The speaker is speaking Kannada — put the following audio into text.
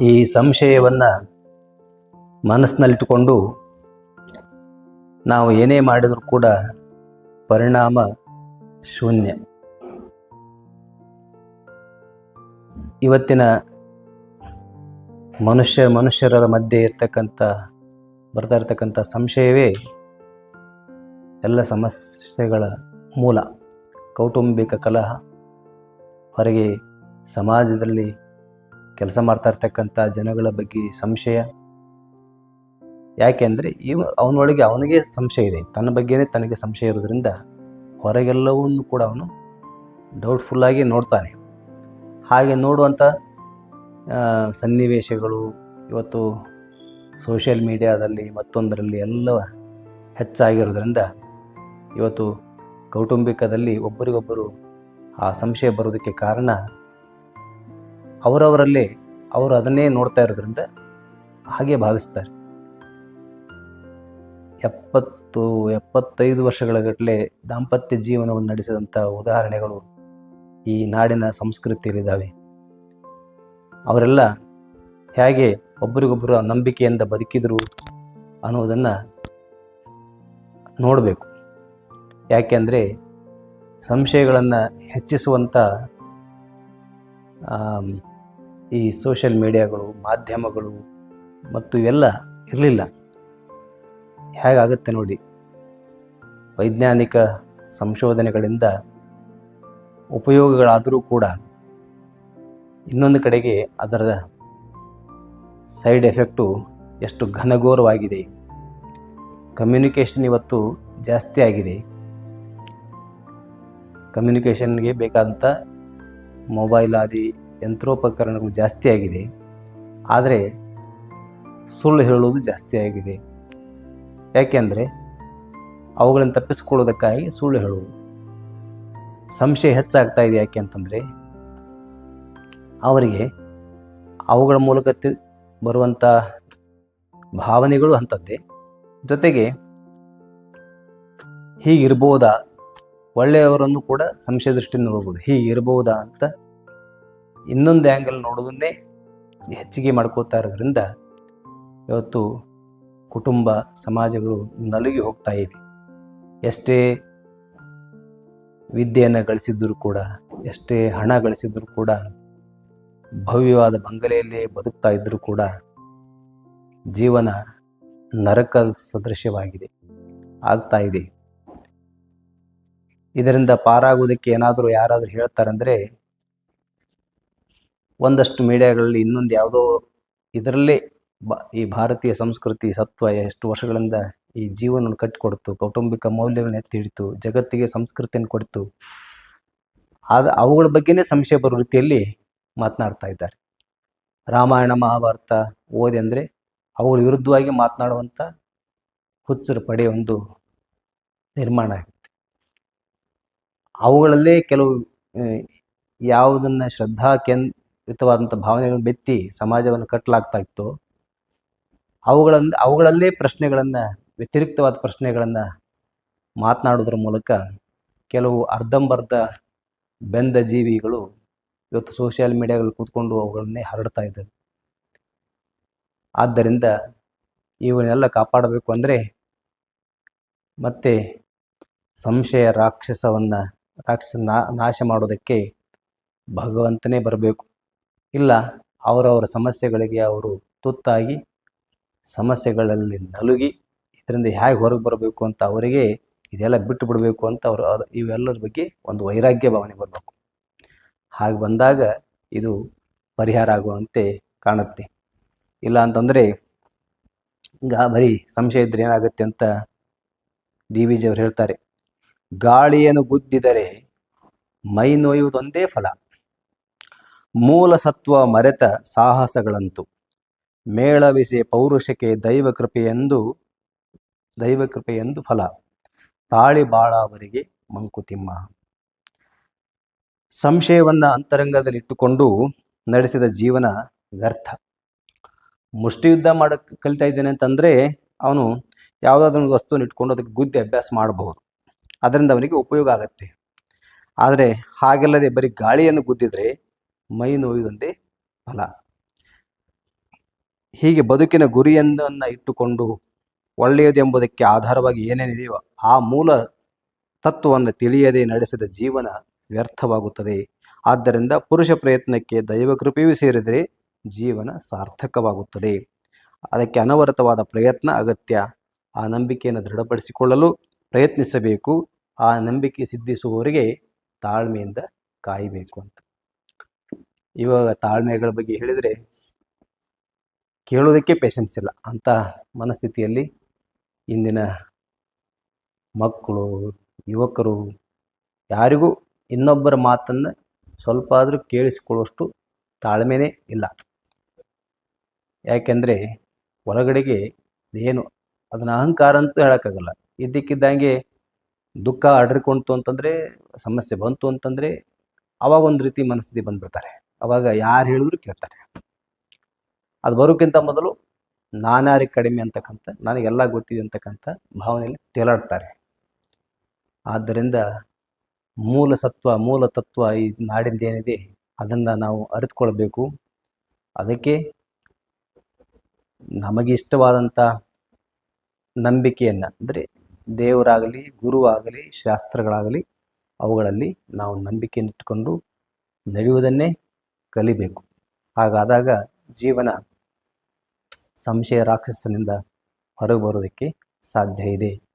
ಈ ಸಂಶಯವನ್ನು ಮನಸ್ಸಿನಲ್ಲಿಟ್ಟುಕೊಂಡು ನಾವು ಏನೇ ಮಾಡಿದರೂ ಕೂಡ ಪರಿಣಾಮ ಶೂನ್ಯ. ಇವತ್ತಿನ ಮನುಷ್ಯ ಮನುಷ್ಯರ ಮಧ್ಯೆ ಇರ್ತಕ್ಕಂಥ, ಬರ್ತಾ ಇರ್ತಕ್ಕಂಥ ಸಂಶಯವೇ ಎಲ್ಲ ಸಮಸ್ಯೆಗಳ ಮೂಲ. ಕೌಟುಂಬಿಕ ಕಲಹ ಹೊರಗೆ ಸಮಾಜದಲ್ಲಿ ಕೆಲಸ ಮಾಡ್ತಾ ಇರ್ತಕ್ಕಂಥ ಜನಗಳ ಬಗ್ಗೆ ಸಂಶಯ. ಯಾಕೆಂದರೆ ಇವ ಅವನೊಳಗೆ ಅವನಿಗೆ ಸಂಶಯ ಇದೆ. ತನ್ನ ಬಗ್ಗೆನೇ ತನಗೆ ಸಂಶಯ ಇರೋದ್ರಿಂದ ಹೊರಗೆಲ್ಲವನ್ನು ಕೂಡ ಅವನು ಡೌಟ್ಫುಲ್ಲಾಗಿ ನೋಡ್ತಾನೆ. ಹಾಗೆ ನೋಡುವಂಥ ಸನ್ನಿವೇಶಗಳು, ಇವತ್ತು ಸೋಷಿಯಲ್ ಮೀಡಿಯಾದಲ್ಲಿ ಮತ್ತೊಂದರಲ್ಲಿ ಎಲ್ಲ ಹೆಚ್ಚಾಗಿರೋದ್ರಿಂದ ಇವತ್ತು ಕೌಟುಂಬಿಕದಲ್ಲಿ ಒಬ್ಬರಿಗೊಬ್ಬರು ಆ ಸಂಶಯ ಬರೋದಕ್ಕೆ ಕಾರಣ ಅವರವರಲ್ಲೇ ಅವರು ಅದನ್ನೇ ನೋಡ್ತಾ ಇರೋದ್ರಿಂದ ಹಾಗೆ ಭಾವಿಸ್ತಾರೆ. ಎಪ್ಪತ್ತು, ಎಪ್ಪತ್ತೈದು ವರ್ಷಗಳ ಗಟ್ಟಲೆ ದಾಂಪತ್ಯ ಜೀವನವನ್ನು ನಡೆಸಿದಂಥ ಉದಾಹರಣೆಗಳು ಈ ನಾಡಿನ ಸಂಸ್ಕೃತಿಯಲ್ಲಿದ್ದಾವೆ. ಅವರೆಲ್ಲ ಹೇಗೆ ಒಬ್ಬರಿಗೊಬ್ಬರು ನಂಬಿಕೆಯಿಂದ ಬದುಕಿದರು ಅನ್ನೋದನ್ನು ನೋಡಬೇಕು. ಯಾಕೆಂದರೆ ಸಂಶಯಗಳನ್ನು ಹೆಚ್ಚಿಸುವಂಥ ಈ ಸೋಷಿಯಲ್ ಮೀಡಿಯಾಗಳು ಮಾಧ್ಯಮಗಳು ಮತ್ತು ಇವೆಲ್ಲ ಇರಲಿಲ್ಲ. ಹೇಗಾಗುತ್ತೆ ನೋಡಿ? ವೈಜ್ಞಾನಿಕ ಸಂಶೋಧನೆಗಳಿಂದ ಉಪಯೋಗಗಳಾದರೂ ಕೂಡ ಇನ್ನೊಂದು ಕಡೆಗೆ ಅದರ ಸೈಡ್ ಎಫೆಕ್ಟು ಎಷ್ಟು ಘನಘೋರವಾಗಿದೆ. ಕಮ್ಯುನಿಕೇಷನ್ ಇವತ್ತು ಜಾಸ್ತಿ ಆಗಿದೆ. ಕಮ್ಯುನಿಕೇಷನ್ಗೆ ಬೇಕಾದಂಥ ಮೊಬೈಲ್ ಆದಿ ಯಂತ್ರೋಪಕರಣಗಳು ಜಾಸ್ತಿ ಆಗಿದೆ. ಆದರೆ ಸುಳ್ಳು ಹೇಳುವುದು ಜಾಸ್ತಿ ಆಗಿದೆ. ಯಾಕೆಂದರೆ ಅವುಗಳನ್ನು ತಪ್ಪಿಸಿಕೊಳ್ಳೋದಕ್ಕಾಗಿ ಸುಳ್ಳು ಹೇಳುವುದು. ಸಂಶಯ ಹೆಚ್ಚಾಗ್ತಾ ಇದೆ ಯಾಕೆ ಅಂತಂದರೆ ಅವರಿಗೆ ಅವುಗಳ ಮೂಲಕ ಬರುವಂಥ ಭಾವನೆಗಳು ಅಂಥದ್ದೇ. ಜೊತೆಗೆ ಹೀಗಿರ್ಬೋದಾ? ಒಳ್ಳೆಯವರನ್ನು ಕೂಡ ಸಂಶಯ ದೃಷ್ಟಿಯಿಂದ ನೋಡ್ಬೋದು. ಹೀಗಿರ್ಬೋದಾ ಅಂತ ಇನ್ನೊಂದು ಆ್ಯಂಗಲ್ ನೋಡೋದನ್ನೇ ಹೆಚ್ಚಿಗೆ ಮಾಡ್ಕೋತಾ ಇರೋದ್ರಿಂದ ಇವತ್ತು ಕುಟುಂಬ, ಸಮಾಜಗಳು ನಲುಗಿ ಹೋಗ್ತಾ ಇವೆ. ಎಷ್ಟೇ ವಿದ್ಯೆಯನ್ನು ಗಳಿಸಿದ್ದರೂ ಕೂಡ, ಎಷ್ಟೇ ಹಣ ಗಳಿಸಿದ್ರೂ ಕೂಡ, ಭವ್ಯವಾದ ಬಂಗಲೆಯಲ್ಲೇ ಬದುಕ್ತಾ ಇದ್ದರೂ ಕೂಡ ಜೀವನ ನರಕ ಸದೃಶ್ಯವಾಗಿದೆ ಆಗ್ತಾ ಇದೆ. ಇದರಿಂದ ಪಾರಾಗುವುದಕ್ಕೆ ಏನಾದರೂ ಯಾರಾದರೂ ಹೇಳ್ತಾರಂದರೆ ಒಂದಷ್ಟು ಮೀಡಿಯಾಗಳಲ್ಲಿ ಇನ್ನೊಂದು ಯಾವುದೋ ಇದರಲ್ಲೇ ಬ, ಈ ಭಾರತೀಯ ಸಂಸ್ಕೃತಿ ಸತ್ವ ಎಷ್ಟು ವರ್ಷಗಳಿಂದ ಈ ಜೀವನವನ್ನು ಕಟ್ಟಿಕೊಡ್ತು, ಕೌಟುಂಬಿಕ ಮೌಲ್ಯವನ್ನು ಎತ್ತಿ ಹಿಡಿತು, ಜಗತ್ತಿಗೆ ಸಂಸ್ಕೃತಿಯನ್ನು ಕೊಡ್ತು. ಆದ, ಅವುಗಳ ಬಗ್ಗೆನೇ ಸಂಶಯ ಬರೋ ರೀತಿಯಲ್ಲಿ ಮಾತನಾಡ್ತಾ ಇದ್ದಾರೆ. ರಾಮಾಯಣ, ಮಹಾಭಾರತ ಓದಿ ಅಂದರೆ ಅವುಗಳ ವಿರುದ್ಧವಾಗಿ ಮಾತನಾಡುವಂಥ ಹುಚ್ಚರ ಪಡೆ ಒಂದು ನಿರ್ಮಾಣ ಆಗುತ್ತೆ. ಅವುಗಳಲ್ಲೇ ಕೆಲವು ಯಾವುದನ್ನ ಶ್ರದ್ಧಾ ಕೇಂದ್ರಿತವಾದಂಥ ಭಾವನೆಗಳನ್ನು ಬೆತ್ತಿ ಸಮಾಜವನ್ನು ಕಟ್ಟಲಾಗ್ತಾ ಇತ್ತು. ಅವುಗಳನ್ನು ಅವುಗಳಲ್ಲೇ ಪ್ರಶ್ನೆಗಳನ್ನು, ವ್ಯತಿರಿಕ್ತವಾದ ಪ್ರಶ್ನೆಗಳನ್ನು ಮಾತನಾಡೋದ್ರ ಮೂಲಕ ಕೆಲವು ಅರ್ಧಂಬರ್ಧ ಬೆಂದ ಜೀವಿಗಳು ಇವತ್ತು ಸೋಷಿಯಲ್ ಮೀಡಿಯಾಗಳಲ್ಲಿ ಕೂತ್ಕೊಂಡು ಅವುಗಳನ್ನೇ ಹರಡ್ತಾ ಇದ್ದಾರೆ. ಆದ್ದರಿಂದ ಇವನ್ನೆಲ್ಲ ಕಾಪಾಡಬೇಕು ಅಂದರೆ ಮತ್ತೆ ಸಂಶಯ, ರಾಕ್ಷಸವನ್ನು, ರಾಕ್ಷಸ ನಾಶ ಮಾಡೋದಕ್ಕೆ ಭಗವಂತನೇ ಬರಬೇಕು. ಇಲ್ಲ, ಅವರವರ ಸಮಸ್ಯೆಗಳಿಗೆ ಅವರು ತುತ್ತಾಗಿ ಸಮಸ್ಯೆಗಳಲ್ಲಿ ನಲುಗಿ ಇದರಿಂದ ಹೇಗೆ ಹೊರಗೆ ಬರಬೇಕು ಅಂತ ಅವರಿಗೆ ಇದೆಲ್ಲ ಬಿಟ್ಟು ಬಿಡಬೇಕು ಅಂತ ಅವರು ಇವೆಲ್ಲರ ಬಗ್ಗೆ ಒಂದು ವೈರಾಗ್ಯ ಭಾವನೆ ಬರಬೇಕು. ಹಾಗೆ ಬಂದಾಗ ಇದು ಪರಿಹಾರ ಆಗುವಂತೆ ಕಾಣುತ್ತೆ. ಇಲ್ಲ ಅಂತಂದರೆ ಈಗ ಬರೀ ಸಂಶಯ ಇದ್ರೆ ಏನಾಗುತ್ತೆ ಅಂತ ಡಿ ವಿ ಜಿಯವರು ಹೇಳ್ತಾರೆ, ಗಾಳಿಯನ್ನು ಗುದ್ದಿದರೆ ಮೈ ನೋಯುವುದೊಂದೇ ಫಲ. ಮೂಲ ಸತ್ವ ಮರೆತ ಸಾಹಸಗಳಂತು. ಮೇಳವಿಸಿ ಪೌರುಷಕ್ಕೆ ದೈವ ಕೃಪೆಯೆಂದು ದೈವ ಕೃಪೆಯೆಂದು ಫಲ. ತಾಳಿ ಬಾಳವರಿಗೆ ಮಂಕುತಿಮ್ಮ. ಸಂಶಯವನ್ನ ಅಂತರಂಗದಲ್ಲಿಟ್ಟುಕೊಂಡು ನಡೆಸಿದ ಜೀವನ ವ್ಯರ್ಥ. ಮುಷ್ಟಿಯುದ್ಧ ಮಾಡಕ್ಕೆ ಕಲಿತಾ ಇದ್ದೇನೆ ಅಂತಂದ್ರೆ ಅವನು ಯಾವುದಾದ್ರೂ ವಸ್ತುವನ್ನು ಇಟ್ಕೊಂಡು ಅದಕ್ಕೆ ಗುದ್ದಿ ಅಭ್ಯಾಸ ಮಾಡಬಹುದು. ಅದರಿಂದ ಅವನಿಗೆ ಉಪಯೋಗ ಆಗತ್ತೆ. ಆದರೆ ಹಾಗೆಲ್ಲದೆ ಬರೀ ಗಾಳಿಯನ್ನು ಗುದ್ದಿದ್ರೆ ಮೈ ನೋಯುವಂತೆ ಫಲ. ಹೀಗೆ ಬದುಕಿನ ಗುರಿಯೊಂದನ್ನು ಇಟ್ಟುಕೊಂಡು ಒಳ್ಳೆಯದೆಂಬುದಕ್ಕೆ ಆಧಾರವಾಗಿ ಏನೇನಿದೆಯೋ ಆ ಮೂಲ ತತ್ವವನ್ನು ತಿಳಿಯದೆ ನಡೆಸಿದ ಜೀವನ ವ್ಯರ್ಥವಾಗುತ್ತದೆ. ಆದ್ದರಿಂದ ಪುರುಷ ಪ್ರಯತ್ನಕ್ಕೆ ದೈವ ಕೃಪೆಯೂ ಸೇರಿದರೆ ಜೀವನ ಸಾರ್ಥಕವಾಗುತ್ತದೆ. ಅದಕ್ಕೆ ಅನವರತವಾದ ಪ್ರಯತ್ನ ಅಗತ್ಯ. ಆ ನಂಬಿಕೆಯನ್ನು ದೃಢಪಡಿಸಿಕೊಳ್ಳಲು ಪ್ರಯತ್ನಿಸಬೇಕು. ಆ ನಂಬಿಕೆ ಸಿದ್ಧಿಸುವವರಿಗೆ ತಾಳ್ಮೆಯಿಂದ ಕಾಯಬೇಕು ಅಂತ. ಇವಾಗ ತಾಳ್ಮೆಗಳ ಬಗ್ಗೆ ಹೇಳಿದರೆ ಕೇಳೋದಕ್ಕೆ ಪೇಷನ್ಸ್ ಇಲ್ಲ. ಅಂತ ಮನಸ್ಥಿತಿಯಲ್ಲಿ ಇಂದಿನ ಮಕ್ಕಳು, ಯುವಕರು ಯಾರಿಗೂ ಇನ್ನೊಬ್ಬರ ಮಾತನ್ನು ಸ್ವಲ್ಪ ಆದರೂ ಕೇಳಿಸಿಕೊಳ್ಳುವಷ್ಟು ತಾಳ್ಮೆನೇ ಇಲ್ಲ. ಯಾಕೆಂದರೆ ಒಳಗಡೆಗೆ ಏನು ಅದನ್ನ ಅಹಂಕಾರ ಅಂತ ಹೇಳೋಕ್ಕಾಗಲ್ಲ. ಇದ್ದಕ್ಕಿದ್ದಂಗೆ ದುಃಖ ಅಡ್ರಿಕೊಂತು ಅಂತಂದರೆ, ಸಮಸ್ಯೆ ಬಂತು ಅಂತಂದರೆ ಅವಾಗ ಒಂದು ರೀತಿ ಮನಸ್ಥಿತಿ ಬಂದ್ಬಿಡ್ತಾರೆ. ಅವಾಗ ಯಾರು ಹೇಳಿದ್ರು ಕೇಳ್ತಾರೆ. ಅದು ಬರೋಕ್ಕಿಂತ ಮೊದಲು ನಾನ್ಯಾರಿಗೆ ಕಡಿಮೆ ಅಂತಕ್ಕಂಥ, ನನಗೆಲ್ಲ ಗೊತ್ತಿದೆ ಅಂತಕ್ಕಂಥ ಭಾವನೆಯಲ್ಲಿ ತೇಲಾಡ್ತಾರೆ. ಆದ್ದರಿಂದ ಮೂಲ ಸತ್ವ, ಮೂಲ ತತ್ವ ಈ ನಾಡಿಂದೇನಿದೆ ಅದನ್ನು ನಾವು ಅರಿತುಕೊಳ್ಬೇಕು. ಅದಕ್ಕೆ ನಮಗೆ ಇಷ್ಟವಾದಂಥ ನಂಬಿಕೆಯನ್ನು, ಅಂದರೆ ದೇವರಾಗಲಿ, ಗುರುವಾಗಲಿ, ಶಾಸ್ತ್ರಗಳಾಗಲಿ ಅವುಗಳಲ್ಲಿ ನಾವು ನಂಬಿಕೆಯನ್ನು ಇಟ್ಟುಕೊಂಡು ನಡೆಯುವುದನ್ನೇ ಕಲಿಬೇಕು. ಹಾಗಾದಾಗ ಜೀವನ ಸಂಶಯ ರಾಕ್ಷಸನಿಂದ ಹೊರಗೆ ಬರೋದಕ್ಕೆ ಸಾಧ್ಯ ಇದೆ.